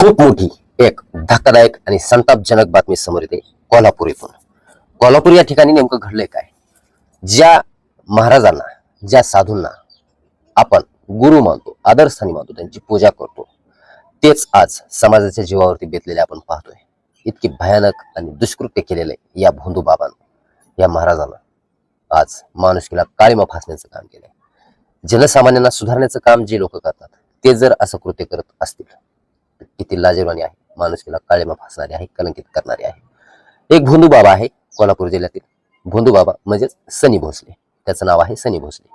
खूप मोठी एक धक्कादायक आणि संतापजनक बातमी समोर येते कोल्हापूर येथून कोल्हापूर या ठिकाणी नेमकं घडलंय काय? ज्या महाराजांना ज्या साधूंना आपण गुरु मानतो आदरस्थानी मानतो त्यांची पूजा करतो तेच आज समाजाच्या जीवावरती बेतलेले आपण पाहतोय. इतके भयानक आणि दुष्कृत्य केलेले या भोंदू बाबांना या महाराजांना आज माणुसकीला काळीमा फासण्याचं काम केलंय. जनसामान्यांना सुधारण्याचं काम जे लोक करतात ते जर असं कृत्य करत असतील किती लाजीरवाणी आहे माणुसकीला काळेमा फासणारी आहे कलंकित करणारी आहे. एक भोंदू बाबा आहे कोल्हापूर जिल्ह्यातील. भोंदू बाबा म्हणजेच सनी भोसले. त्याचं नाव आहे सनी भोसले.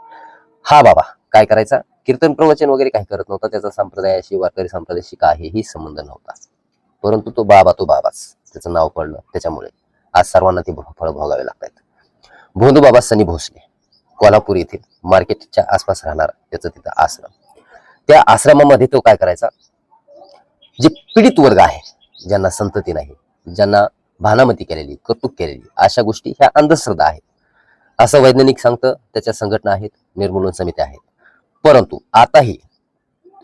हा बाबा काय करायचा? कीर्तन प्रवचन वगैरे काही करत नव्हता त्याचा संप्रदायाशी वारकरी संप्रदायाशी काहीही संबंध नव्हता. परंतु तो बाबा तो बाबाच. त्याचं नाव पडलं त्याच्यामुळे आज सर्वांना ते फळ भोगावे लागतात भोंदू बाबा सनी भोसले. कोल्हापूर येथील मार्केटच्या आसपास राहणार त्याचं तिथं आश्रम. त्या आश्रमामध्ये तो काय करायचा? पीडित वर्ग आहे ज्यांना संतती नाही ज्यांना भानामती केलेली कौतुक केलेली अशा गोष्टी ह्या अंधश्रद्धा आहेत. असं वैज्ञानिक सांगतं त्याच्या संघटना आहेत निर्मूलन समित्या आहेत. परंतु आताही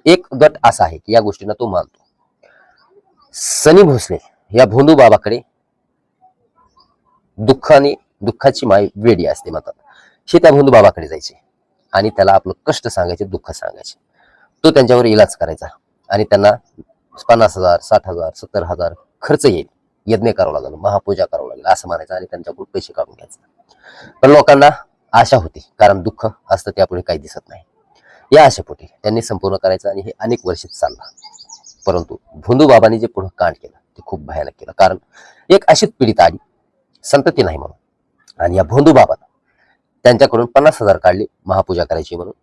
एक गट असा आहे की या गोष्टींना तो मानतो. सनी भोसले या भोंदू बाबाकडे दुःखाने दुःखाची माय वेडी असते म्हणतात. हे त्या भोंदू बाबाकडे जायचे आणि त्याला आपलं कष्ट सांगायचे दुःख सांगायचे. तो त्यांच्यावर इलाज करायचा आणि त्यांना पन्नास हजार साठ हजार सत्तर हजार खर्च येईल. यज्ञ करावं लागेल महापूजा करावं लागेल असं म्हणायचं आणि त्यांच्याकडून पैसे काढून घ्यायचं. पण लोकांना आशा होती कारण दुःख असतं त्यापुढे काही दिसत नाही. या आशेपोटी त्यांनी संपूर्ण करायचं आणि हे अनेक वर्षे चाललं. परंतु भोंदू बाबांनी जे पुढे कांड केलं ते खूप भयानक केलं. कारण एक अशीच पीडित आली संतती नाही म्हणून. आणि या भोंदू बाबानं त्यांच्याकडून पन्नास हजार काढले महापूजा करायची म्हणून.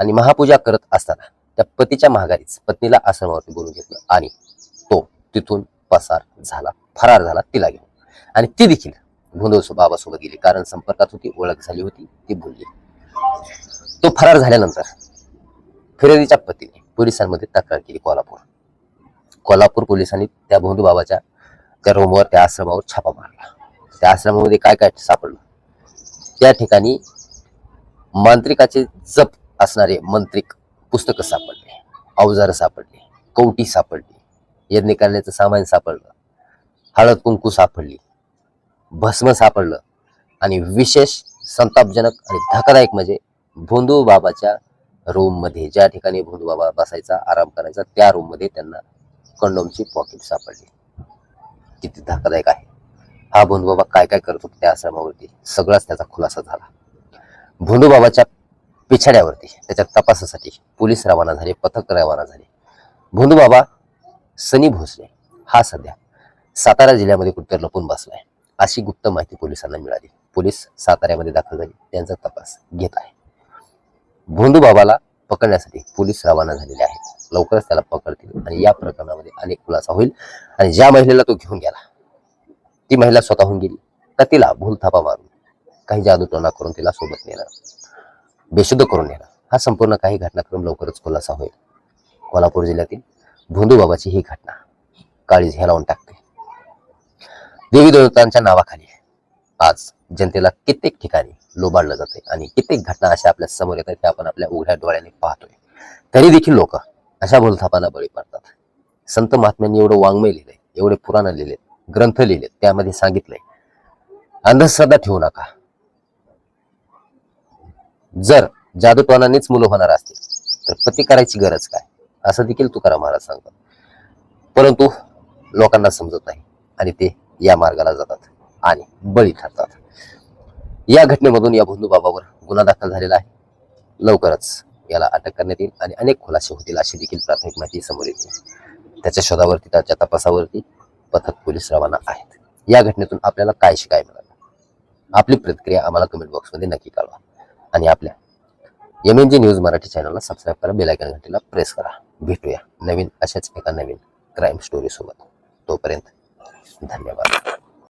आणि महापूजा करत असताना त्या पतीच्या महागारीच पत्नीला आश्रमावरती बोलून घेतलं आणि तो तिथून पसार झाला फरार झाला तिला घेऊन. आणि ती देखील भोंदू बाबासोबत गेली कारण संपर्कात होती ओळख झाली होती ती बोलली. तो फरार झाल्यानंतर फिर्यादीच्या पतीने पोलिसांमध्ये तक्रार केली कोल्हापूर. कोल्हापूर पोलिसांनी त्या भोंदू बाबाच्या त्या रूमवर त्या आश्रमावर छापा मारला. त्या आश्रमामध्ये काय काय सापडलं? त्या ठिकाणी मांत्रिकाचे जप असणारे मंत्रिक पुस्तकं सापडले. अवजारं सापडली. कवटी सापडली. यज्ञ करण्याचं सामान सापडलं. हळद कुंकू सापडली. भस्म सापडलं. आणि विशेष संतापजनक आणि धक्कादायक म्हणजे भोंदू बाबाच्या रूममध्ये ज्या ठिकाणी भोंदू बाबा बसायचा आराम करायचा त्या रूममध्ये त्यांना कंडोमची पॉकेट सापडली. किती धक्कादायक आहे. हा भोंदू बाबा काय काय करत होता त्या आश्रमावरती? सगळाच त्याचा खुलासा झाला. भोंदू बाबाच्या पिछाड्यावरती त्याच्या तपासासाठी पोलीस रवाना झाले पथक रवाना झाले. भोंदूबाबा सनी भोसले हा सध्या सातारा जिल्ह्यामध्ये कुठेतरी लपून बसलाय. अशी गुप्त माहिती पोलिसांना मिळाली. पोलीस साताऱ्यामध्ये दाखल झाले. त्यांचा तपास घेत आहे. भोंदूबाबाला पकडण्यासाठी पोलीस रवाना झालेले आहेत. लवकरच त्याला पकडतील आणि या प्रकरणामध्ये अनेक खुलासा होईल आणि ज्या महिलेला तो घेऊन गेला ती महिला स्वतःहून गेली. तर तिला भूल थापा मारून काही जादूटोना करून तिला सोबत नेलं. बेशुद्ध करून नेलं हा संपूर्ण काही घटनाक्रम लवकरच खुलासा होईल. कोल्हापूर जिल्ह्यातील भोंदूबाबाची ही घटना काळीज हेलावून टाकते. देवी देवतांच्या नावाखाली आज जनतेला कित्येक ठिकाणी लोबाडलं जाते आणि कित्येक घटना अशा आपल्यासमोर येतात त्या आपण आपल्या उघड्या डोळ्याने पाहतोय. तरी देखील लोक अशा बोलथापांना बळी पडतात. संत महात्म्यांनी एवढं वाङ्मय लिहिलंय एवढे पुराण लिहिलेत ग्रंथ लिहिलेत त्यामध्ये सांगितलंय अंधश्रद्धा ठेवू नका. जर जादूटोनानेच मुलं होणार असतील तर पती करायची गरज काय? असं देखील तुकाराम महाराज सांगतात. परंतु लोकांना समजत नाही आणि ते या मार्गाला जातात आणि बळी ठरतात. या घटनेमधून या भोंदू बाबावर गुन्हा दाखल झालेला आहे. लवकरच याला अटक करण्यात येईल आणि अनेक खुलासे होतील अशी देखील प्राथमिक माहिती समोर येते. त्याच्या शोधावरती त्याच्या तपासावरती पथक पोलीस रवाना आहेत. या घटनेतून आपल्याला काय शिकाय मिळालं? आपली प्रतिक्रिया आम्हाला कमेंट बॉक्समध्ये नक्की कळवा. आणि आपल्या M N G news Marathi चॅनलला सबस्क्राईब करा बेलायकन घंटीला प्रेस करा. भेटूया नवीन अशाच एका नवीन क्राईम स्टोरीसोबत तोपर्यंत धन्यवाद.